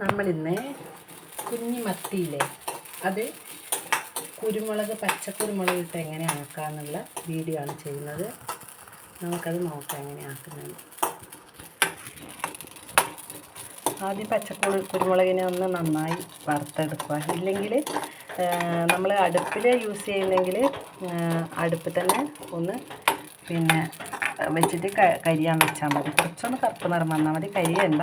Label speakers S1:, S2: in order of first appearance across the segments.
S1: നമ്മളിന്ന് കുഞ്ഞി മത്തിയില്ലേ അത് കുരുമുളക് പച്ചക്കുരുമുളക് ഇട്ട് എങ്ങനെ ആക്കാമെന്നുള്ള വീഡിയോ ആണ് ചെയ്യുന്നത്. നമുക്കത് നോക്കാം എങ്ങനെ ആക്കുന്നത് ആദ്യം പച്ചക്കുരു കുരുമുളകിനെ ഒന്ന് നന്നായി വറുത്തെടുക്കുക. ഇല്ലെങ്കിൽ നമ്മൾ അടുപ്പിൽ യൂസ് ചെയ്യുന്നെങ്കിൽ അടുപ്പ് തന്നെ ഒന്ന് പിന്നെ വെച്ചിട്ട് കരിയാൻ വെച്ചാൽ മതി. കുറച്ചൊന്ന് കറുപ്പ് നിറം വന്നാൽ മതി. കരിയണ്ട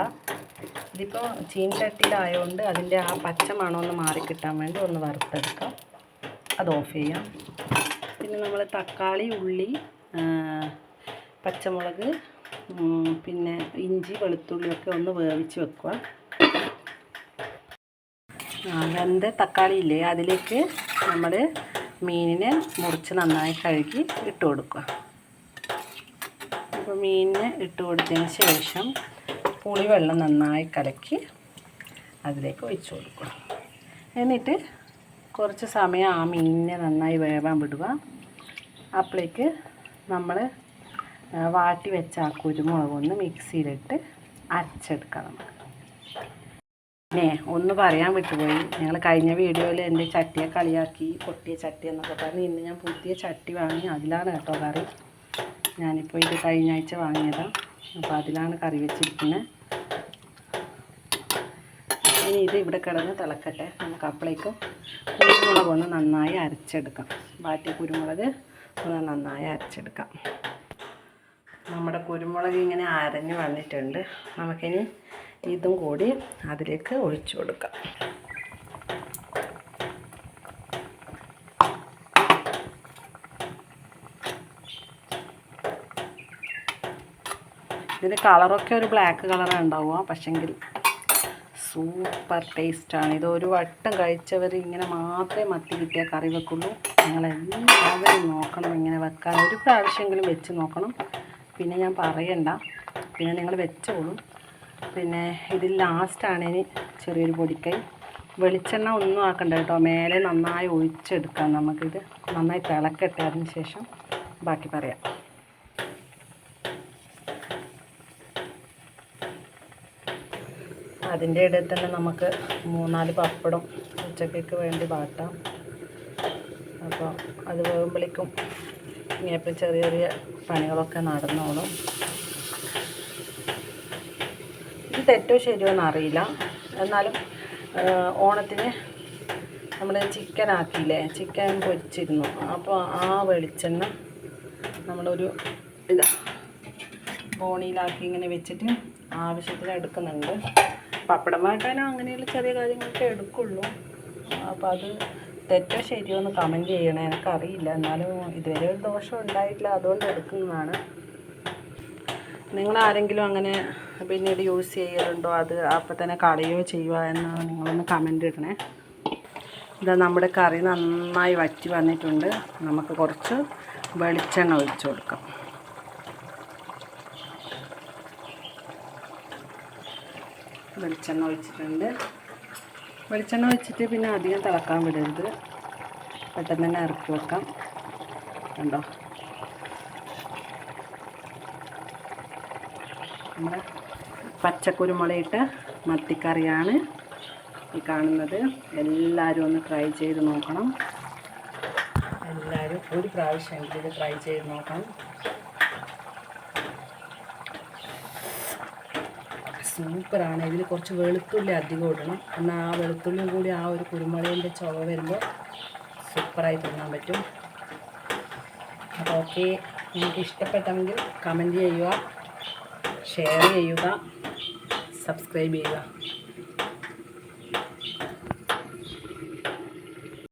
S1: ഇതിപ്പോൾ ചീൻചട്ടിയിലായതുകൊണ്ട് അതിന്റെ ആ പച്ച മണം ഒന്ന് മാറിക്കിട്ടാൻ വേണ്ടി ഒന്ന് വറുത്തെടുക്കാം. അത് ഓഫ് ചെയ്യാം. പിന്നെ നമ്മൾ തക്കാളി ഉള്ളി പച്ചമുളക് പിന്നെ ഇഞ്ചി വെളുത്തുള്ളിയൊക്കെ ഒന്ന് വേവിച്ച് വെക്കുക. വെന്ത തക്കാളി ഇല്ലേ അതിലേക്ക് നമ്മൾ മീനിനെ മുറിച്ച് നന്നായി കഴുകി ഇട്ട് കൊടുക്കുക. അപ്പോൾ മീനിനെ ഇട്ട് കൊടുത്തതിന് ശേഷം പുളിവെള്ളം നന്നായി കലക്കി അതിലേക്ക് ഒഴിച്ചു കൊടുക്കുക എന്നിട്ട് കുറച്ച് സമയം ആ മീനിനെ നന്നായി വേവാൻ വിടുക. അപ്പോഴേക്ക് നമ്മൾ വാട്ടി വെച്ച ആ കുരുമുളക് ഒന്ന് മിക്സിയിലിട്ട് അരച്ചെടുക്കണം. പിന്നെ ഒന്ന് പറയാൻ വിട്ടുപോയി. ഞങ്ങൾ കഴിഞ്ഞ വീഡിയോയിൽ എന്റെ ചട്ടിയെ കളിയാക്കി പൊട്ടിയ ചട്ടി എന്നൊക്കെ പറഞ്ഞ് ഇന്ന് ഞാൻ പുതിയ ചട്ടി വാങ്ങി. അതിലാണ് കേട്ടോ കറി. ഞാനിപ്പോൾ ഇത് കഴിഞ്ഞ ആഴ്ച വാങ്ങിയതാണ് അപ്പോൾ അതിലാണ് കറി വെച്ചിരിക്കുന്നത്. ഇനി ഇത് ഇവിടെ കിടന്ന് തിളക്കട്ടെ. നമുക്ക് അപ്പോഴേക്കും കുരുമുളക് ഒന്ന് നന്നായി അരച്ചെടുക്കാം. വാട്ടി കുരുമുളക് ഒന്ന് നന്നായി അരച്ചെടുക്കാം. നമ്മുടെ കുരുമുളക് ഇങ്ങനെ അരഞ്ഞ് വന്നിട്ടുണ്ട്. നമുക്കിനി ഇതും കൂടി അതിലേക്ക് ഒഴിച്ചു കൊടുക്കാം. ഇതിന് കളറൊക്കെ ഒരു ബ്ലാക്ക് കളറാണ് ഉണ്ടാവുക. പക്ഷെങ്കിൽ സൂപ്പർ ടേസ്റ്റാണ് ഇത് ഒരു വട്ടം കഴിച്ചവർ ഇങ്ങനെ മാത്രമേ മത്തി കിട്ടിയാൽ കറി വെക്കുള്ളൂ. നിങ്ങളെല്ലാവരും നോക്കണം ഇങ്ങനെ വെക്കാൻ. ഒരു പ്രാവശ്യമെങ്കിലും വെച്ച് നോക്കണം. പിന്നെ ഞാൻ പറയണ്ട. പിന്നെ നിങ്ങൾ വെച്ചോളൂ. പിന്നെ ഇതിൽ ലാസ്റ്റാണ് ഇനി ചെറിയൊരു പൊടിക്കൈ. വെളിച്ചെണ്ണ ഒന്നും ആക്കണ്ട കേട്ടോ. മേലെ നന്നായി ഒഴിച്ചെടുക്കാം നമുക്കിത്. നന്നായി തിളക്കട്ടെ അതിന് ശേഷം ബാക്കി പറയാം. അതിന്റെ ഇടയിൽ തന്നെ നമുക്ക് മൂന്നാൽ പപ്പടം ഉച്ചക്കേക്ക് വേണ്ടി വാട്ടാം. അപ്പോൾ അത് വേകുമ്പോഴേക്കും ഇനിയിപ്പോൾ ചെറിയ ചെറിയ പണികളൊക്കെ നടന്നോളും. ഇത് തെറ്റോ ശരിയോ എന്നറിയില്ല. എന്നാലും ഓണത്തിന് നമ്മൾ ചിക്കൻ ആക്കിയില്ലേ ചിക്കൻ പൊരിച്ചിരുന്നു. അപ്പോൾ ആ വെളിച്ചെണ്ണ നമ്മളൊരു ഇതാ ബോണിയിലാക്കി ഇങ്ങനെ വെച്ചിട്ട് ആവശ്യത്തിന് എടുക്കുന്നുണ്ട്. പപ്പടം വാട്ടാനോ അങ്ങനെയുള്ള ചെറിയ കാര്യങ്ങളൊക്കെ എടുക്കുള്ളൂ. അപ്പോൾ അത് തെറ്റോ ശരിയോ എന്ന് കമന്റ് ചെയ്യണം. എനിക്കറിയില്ല. എന്നാലും ഇതുവരെ ഒരു ദോഷം ഉണ്ടായിട്ടില്ല. അതുകൊണ്ട് എടുക്കുന്നതാണ്. നിങ്ങൾ ആരെങ്കിലും അങ്ങനെ പിന്നീട് യൂസ് ചെയ്യലുണ്ടോ? അത് അപ്പം തന്നെ കളയോ ചെയ്യുക എന്നാണ് നിങ്ങളൊന്ന് കമന്റ് ഇടണേ. ഇതാ നമ്മുടെ കറി നന്നായി വറ്റി വന്നിട്ടുണ്ട്. നമുക്ക് കുറച്ച് വെളിച്ചെണ്ണ ഒഴിച്ചു കൊടുക്കാം. വെളിച്ചെണ്ണ ഒഴിച്ചിട്ടുണ്ട്. വെളിച്ചെണ്ണ ഒഴിച്ചിട്ട് പിന്നെ അധികം തിളക്കാൻ വിടരുത്. പെട്ടെന്ന് തന്നെ ഇറക്കി വെക്കാം. കണ്ടോ? നമ്മുടെ പച്ചക്കുരുമുളയിട്ട് മത്തിക്കറിയാണ് ഈ കാണുന്നത്. എല്ലാവരും ഒന്ന് ട്രൈ ചെയ്ത് നോക്കണം. എല്ലാവരും ഒരു പ്രാവശ്യം ഇത് ട്രൈ ചെയ്ത് നോക്കണം. സൂപ്പറാണ്. ഇതിൽ കുറച്ച് വെളുത്തുള്ളി അധികം ഇടണം. എന്നാൽ ആ വെളുത്തുള്ളിയും കൂടി ആ ഒരു കുരുമുളകിന്റെ ചുവ വരുമ്പോൾ സൂപ്പറായി തിന്നാൻ പറ്റും. അപ്പോൾ ഓക്കെ. നിങ്ങൾക്ക് ഇഷ്ടപ്പെട്ടെങ്കിൽ കമന്റ് ചെയ്യുക ഷെയർ ചെയ്യുക സബ്സ്ക്രൈബ് ചെയ്യുക.